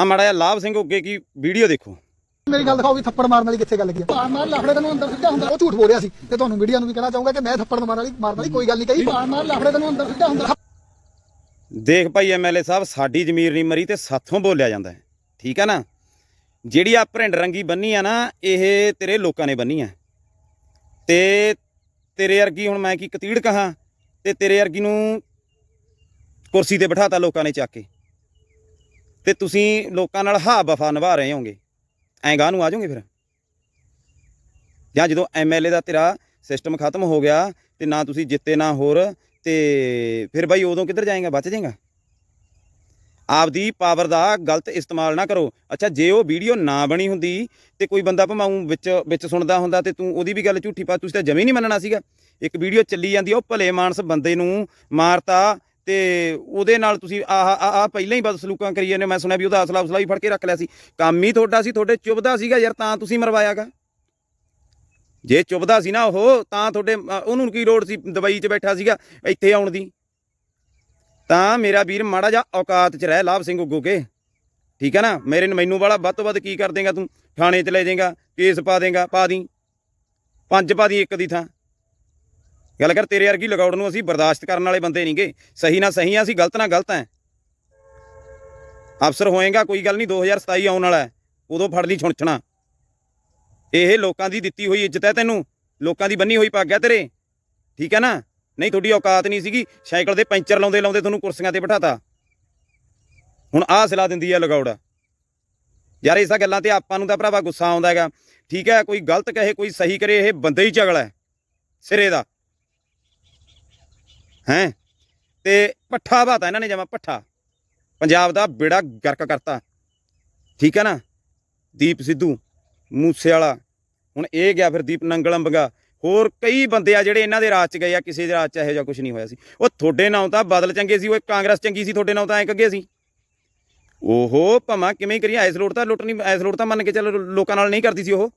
ਆ ਮਾੜਾ ਜਿਹਾ ਲਾਭ ਸਿੰਘ ਉੱਗੇ ਕੀ ਵੀਡੀਓ ਦੇਖੋ। ਮੇਰੀ ਗੱਲ ਦਿਖਾਓ ਵੀ ਥੱਪੜ ਮਾਰਨ ਵਾਲੀ ਕਿੱਥੇ ਗੱਲ ਕੀ ਆ? ਮਾਰ ਲਫੜੇ ਤੈਨੂੰ ਅੰਦਰ ਸਿੱਧਾ ਹੁੰਦਾ। ਉਹ ਝੂਠ ਬੋਲ ਰਿਹਾ ਸੀ ਤੇ ਤੁਹਾਨੂੰ ਮੀਡੀਆ ਨੂੰ ਵੀ ਕਹਿਣਾ ਚਾਹੂੰਗਾ ਕਿ ਮੈਂ ਥੱਪੜ ਮਾਰਨ ਵਾਲੀ ਮਾਰਨ ਵਾਲੀ ਕੋਈ ਗੱਲ ਨਹੀਂ ਕਹੀ। ਮਾਰ ਮਾਰ ਲਫੜੇ ਤੈਨੂੰ ਅੰਦਰ ਸਿੱਧਾ ਹੁੰਦਾ। ਦੇਖ ਭਾਈ ਐਮਐਲਏ ਸਾਹਿਬ ਸਾਡੀ ਜ਼ਮੀਰ ਨਹੀਂ ਮਰੀ ਤੇ ਸਾਥੋਂ ਬੋਲਿਆ ਜਾਂਦਾ ਹੈ। ਠੀਕ ਹੈ ਨਾ? ਜਿਹੜੀ ਆ ਭਰਿੰਡ ਰੰਗੀ ਬੰਨੀ ਆ ਨਾ ਇਹ ਤੇਰੇ ਲੋਕਾਂ ਨੇ ਬੰਨੀ ਆ। ਤੇ ਤੇਰੇ ਵਰਗੀ ਹੁਣ ਮੈਂ ਕੀ ਕਤੀੜ ਕਹਾ? ਤੇ ਤੇਰੇ ਵਰਗੀ ਨੂੰ ਕੁਰਸੀ ਤੇ ਬਿਠਾਤਾ ਲੋਕਾਂ ਨੇ ਚੱਕ ਕੇ। ਤੇ ਤੁਸੀਂ ਲੋਕਾਂ ਨਾਲ ਹਾ ਵਫਾ ਨਿਭਾ ਰਹੇ ਹੋਗੇ। ਐਂ ਗਾਹ ਨੂੰ ਆ ਜਾਓਗੇ ਫਿਰ? ਜਾਂ ਜਦੋਂ ਐਮਐਲਏ ਦਾ ਤੇਰਾ ਸਿਸਟਮ ਖਤਮ ਹੋ ਗਿਆ ਤੇ ਨਾ ਤੁਸੀਂ ਜਿੱਤੇ ਨਾ ਹੋਰ ਤੇ ਫਿਰ ਬਾਈ ਉਦੋਂ ਕਿੱਧਰ ਜਾਏਗਾ, ਬਚ ਜਾਏਗਾ? ਆਪਦੀ ਪਾਵਰ ਦਾ ਗਲਤ ਇਸਤੇਮਾਲ ਨਾ ਕਰੋ। ਅੱਛਾ, ਜੇ ਉਹ ਵੀਡੀਓ ਨਾ ਬਣੀ ਹੁੰਦੀ ਤੇ ਕੋਈ ਬੰਦਾ ਭਮਾਉ ਵਿੱਚ ਵਿੱਚ ਸੁਣਦਾ ਹੁੰਦਾ ਤੇ ਤੂੰ ਉਹਦੀ ਵੀ ਗੱਲ ਝੂਠੀ ਪਾ, ਤੁਸੀਂ ਤਾਂ ਜਮੇ ਨਹੀਂ ਮੰਨਣਾ ਸੀਗਾ। ਇੱਕ ਵੀਡੀਓ ਚੱਲੀ ਜਾਂਦੀ, ਉਹ ਭਲੇ ਮਾਨਸ ਬੰਦੇ ਨੂੰ ਮਾਰਤਾ ਤੇ ਉਹਦੇ ਨਾਲ ਤੁਸੀਂ ਆਹ ਆਹ ਪਹਿਲਾਂ ਹੀ ਬਦਸਲੂਕਾਂ ਕਰੀ ਜਾਂਦੇ ਹੋ। ਮੈਂ ਸੁਣਿਆ ਵੀ ਉਹਦਾ ਅਸਲਾ ਉਸਲਾ ਵੀ ਫੜ ਕੇ ਰੱਖ ਲਿਆ ਸੀ। ਕੰਮ ਹੀ ਤੁਹਾਡਾ ਸੀ, ਤੁਹਾਡੇ ਚੁੱਭਦਾ ਸੀਗਾ ਯਾਰ, ਤਾਂ ਤੁਸੀਂ ਮਰਵਾਇਆਗਾ। ਜੇ ਚੁੱਭਦਾ ਸੀ ਨਾ ਉਹ, ਤਾਂ ਤੁਹਾਡੇ ਉਹਨੂੰ ਕੀ ਲੋੜ ਸੀ ਦੁਬਈ 'ਚ ਬੈਠਾ ਸੀਗਾ, ਇੱਥੇ ਆਉਣ ਦੀ? ਤਾਂ ਮੇਰਾ ਵੀਰ ਮਾੜਾ ਜਿਹਾ ਔਕਾਤ 'ਚ ਰਹਿ, ਲਾਭ ਸਿੰਘ ਉੱਗੋਕੇ ਠੀਕ ਹੈ ਨਾ? ਮੇਰੇ ਮੈਨੂੰ ਵਾਲਾ ਵੱਧ ਤੋਂ ਵੱਧ ਕੀ ਕਰ ਦੇਗਾ ਤੂੰ? ਥਾਣੇ 'ਚ ਲੈ ਜਾਏਗਾ, ਕੇਸ ਪਾ ਦੇਗਾ, ਪਾ ਦੀ। ਪੰਜ ਪਾ ਦੀ ਇੱਕ ਦੀ ਥਾਂ। ਗੱਲ ਕਰ, ਤੇਰੇ ਵਰਗੀ ਲਗਾਉਣ ਨੂੰ ਅਸੀਂ ਬਰਦਾਸ਼ਤ ਕਰਨ ਵਾਲੇ ਬੰਦੇ ਨਹੀਂਗੇ ਸਹੀ ਨਾ ਸਹੀ ਆ, ਅਸੀਂ ਗਲਤ ਨਾ ਗਲਤ ਐ। ਅਫਸਰ ਹੋਏਗਾ, ਕੋਈ ਗੱਲ ਨਹੀਂ 2027 ਆਉਣ ਵਾਲਾ ਉਦੋਂ ਫੜ ਲਈ ਛੁਣਛਣਾ। ਇਹ ਲੋਕਾਂ ਦੀ ਦਿੱਤੀ ਹੋਈ ਇੱਜ਼ਤ ਹੈ ਤੈਨੂੰ। ਲੋਕਾਂ ਦੀ ਬੰਨੀ ਹੋਈ ਪੱਗ ਹੈ ਤੇਰੇ। ਠੀਕ ਹੈ ਨਾ? ਨਹੀਂ, ਤੁਹਾਡੀ ਔਕਾਤ ਨਹੀਂ ਸੀਗੀ। ਸਾਈਕਲ ਦੇ ਪੈਂਚਰ ਲਾਉਂਦੇ ਲਾਉਂਦੇ ਤੁਹਾਨੂੰ ਕੁਰਸੀਆਂ ਤੇ ਬਿਠਾਤਾ। ਹੁਣ ਆਹ ਸਲਾਹ ਦਿੰਦੀ ਹੈ ਲਗਾਉੜਾ ਯਾਰ, ਇਸਾਂ ਗੱਲਾਂ ਤੇ ਆਪਾਂ ਨੂੰ ਤਾਂ ਭਰਾਵਾ ਗੁੱਸਾ ਆਉਂਦਾ ਹੈਗਾ। ਠੀਕ ਹੈ ਕੋਈ ਗਲਤ ਕਹੇ, ਕੋਈ ਸਹੀ ਕਰੇ, ਇਹ ਬੰਦੇ ਹੀ ਝਗੜਾ ਹੈ ਸਿਰੇ ਦਾ। ਹੈ? ਤੇ ਪੱਠਾ ਬਾਤਾ ਇਹਨਾਂ ਨੇ ਜਮਾ ਪੱਠਾ। ਪੰਜਾਬ ਦਾ ਬੇੜਾ ਗਰਕ ਕਰਤਾ। ਠੀਕ ਹੈ ਨਾ? ਦੀਪ ਸਿੱਧੂ ਮੂਸੇ ਵਾਲਾ ਹੁਣ ਇਹ ਗਿਆ ਫਿਰ ਦੀਪ ਨੰਗਲੰਬਗਾ। ਹੋਰ ਕਈ ਬੰਦੇ ਆ ਜਿਹੜੇ ਇਹਨਾਂ ਦੇ ਰਾਜ ਚ ਗਏ ਆ, ਕਿਸੇ ਦੇ ਰਾਜ ਚ ਇਹੋ ਜਿਹਾ ਕੁਝ ਨਹੀਂ ਹੋਇਆ ਸੀ। ਉਹ ਤੁਹਾਡੇ ਨਾਂ ਤਾਂ ਬਦਲ ਚੰਗੇ ਸੀ, ਉਹ ਕਾਂਗਰਸ ਚੰਗੀ ਸੀ, ਤੁਹਾਡੇ ਨਾਂ ਤਾਂ ਐ ਕੱਗੇ ਸੀ। ਓਹੋ, ਭਮਾ ਕਿਵੇਂ ਕਰੀਏ? ਐਸ ਲੋੜ ਤਾਂ ਲੁੱਟ ਨਹੀਂ, ਐਸ ਲੋੜ ਤਾਂ ਮੰਨ ਕੇ ਚੱਲ ਲੋਕਾਂ ਨਾਲ ਨਹੀਂ ਕਰਦੀ ਸੀ ਉਹ।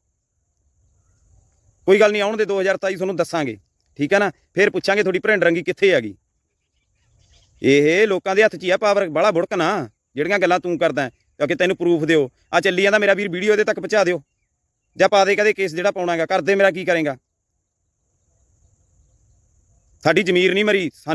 ਕੋਈ ਗੱਲ ਨਹੀਂ, ਆਉਣ ਦੇ 2027 ਤੁਹਾਨੂੰ ਦੱਸਾਂਗੇ। ਠੀਕ ਹੈ ਨਾ? ਫਿਰ ਪੁੱਛਾਂਗੇ ਤੁਹਾਡੀ ਭਰਿੰਡਰੰਗੀ ਕਿੱਥੇ ਹੈਗੀ? ਇਹ ਲੋਕਾਂ ਦੇ ਹੱਥ 'ਚ ਹੀ ਆ, ਪਾਵਰ ਬੜਾ ਬੁੜਕ ਨਾ। ਜਿਹੜੀਆਂ ਗੱਲਾਂ ਤੂੰ ਕਰਦਾ ਕਿਉਂਕਿ ਤੈਨੂੰ ਪ੍ਰੂਫ ਦਿਓ। ਆ ਚੱਲੀ ਜਾਂਦਾ ਮੇਰਾ ਵੀਰ ਵੀਡੀਓ ਇਹਦੇ ਤੱਕ ਪਹੁੰਚਾ ਦਿਓ। ਜਾਂ ਪਾ ਦੇ ਕਦੇ ਕੇਸ ਜਿਹੜਾ ਪਾਉਣਾਗਾ ਕਰਦੇ ਮੇਰਾ ਕੀ ਕਰੇਗਾ? ਸਾਡੀ ਜ਼ਮੀਰ ਨਹੀਂ ਮਰੀ, ਸਾਨੂੰ